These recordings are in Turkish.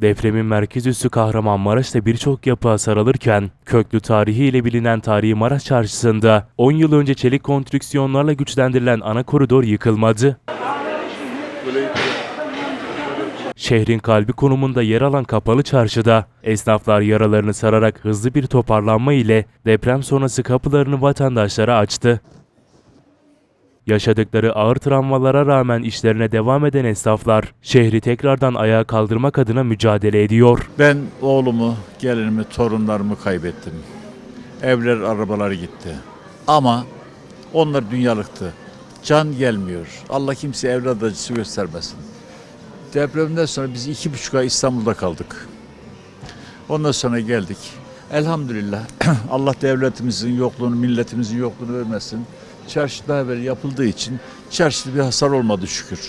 Depremin merkez üssü Kahramanmaraş'ta birçok yapı hasar alırken, köklü tarihiyle bilinen Tarihi Maraş Çarşısı'nda 10 yıl önce çelik konstrüksiyonlarla güçlendirilen ana koridor yıkılmadı. Şehrin kalbi konumunda yer alan kapalı çarşıda esnaflar yaralarını sararak hızlı bir toparlanma ile deprem sonrası kapılarını vatandaşlara açtı. Yaşadıkları ağır travmalara rağmen işlerine devam eden esnaflar şehri tekrardan ayağa kaldırmak adına mücadele ediyor. Ben oğlumu, gelinimi, torunlarımı kaybettim. Evler, arabalar gitti. Ama onlar dünyalıktı. Can gelmiyor. Allah kimse evlat acısı göstermesin. Depremden sonra biz iki buçuk ay İstanbul'da kaldık. Ondan sonra geldik. Elhamdülillah Allah devletimizin yokluğunu, milletimizin yokluğunu vermesin. Çarşı daha evvel yapıldığı için çarşıda bir hasar olmadı şükür.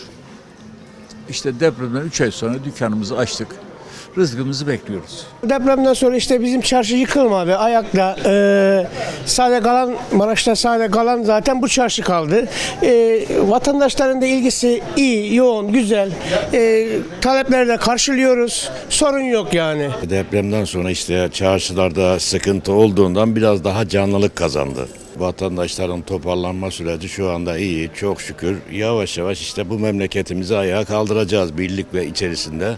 İşte depremden 3 ay sonra dükkanımızı açtık. Rızkımızı bekliyoruz. Depremden sonra işte bizim çarşı yıkılmadı. Ayakta e, sade kalan Maraş'ta sade kalan zaten bu çarşı kaldı. E, vatandaşların da ilgisi iyi, yoğun, güzel. E, talepleri de karşılıyoruz. Sorun yok yani. Depremden sonra işte çarşılarda sıkıntı olduğundan biraz daha canlılık kazandı. Vatandaşların toparlanma süreci şu anda iyi, çok şükür. Yavaş yavaş işte bu memleketimizi ayağa kaldıracağız birlik ve içerisinde.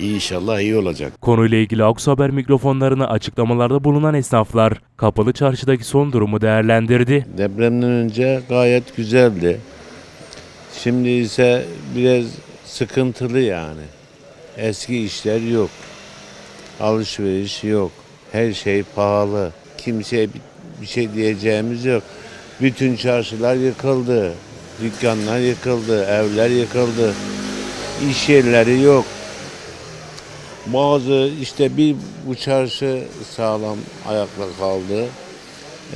İnşallah iyi olacak. Konuyla ilgili Aks Haber mikrofonlarına açıklamalarda bulunan esnaflar kapalı çarşıdaki son durumu değerlendirdi. Depremden önce gayet güzeldi. Şimdi ise biraz sıkıntılı yani. Eski işler yok. Alışveriş yok. Her şey pahalı. Kimseye bir- bir şey diyeceğimiz yok. Bütün çarşılar yıkıldı. Dükkanlar yıkıldı, evler yıkıldı. İş yerleri yok. Bazı işte bir bu çarşı sağlam ayakta kaldı.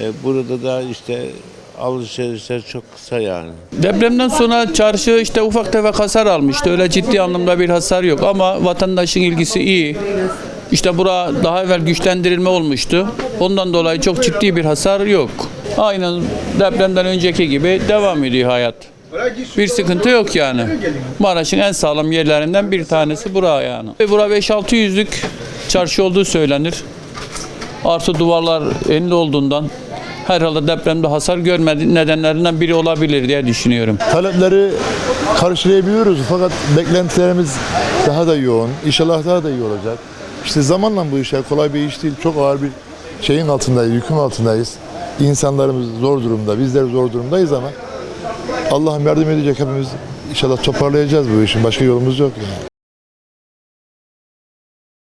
E, burada da işte alışverişler çok kısa yani. Depremden sonra çarşı işte ufak tefek hasar almıştı. Öyle ciddi anlamda bir hasar yok ama vatandaşın ilgisi iyi. İşte bura daha evvel güçlendirilme olmuştu. Ondan dolayı çok ciddi bir hasar yok. Aynen depremden önceki gibi devam ediyor hayat. Bir sıkıntı yok yani. Maraş'ın en sağlam yerlerinden bir tanesi bura yani. Ve Bura 5-6 yüzlük çarşı olduğu söylenir. Artı duvarlar enli olduğundan herhalde depremde hasar görmedi nedenlerinden biri olabilir diye düşünüyorum. talepleri karşılayabiliyoruz fakat beklentilerimiz daha da yoğun. İnşallah daha da iyi olacak. İşte zamanla bu işler kolay bir iş değil. Çok ağır bir şeyin altındayız, yükün altındayız. İnsanlarımız zor durumda, bizler zor durumdayız ama Allah'ım yardım edecek hepimiz. İnşallah toparlayacağız bu işin. Başka yolumuz yok yani.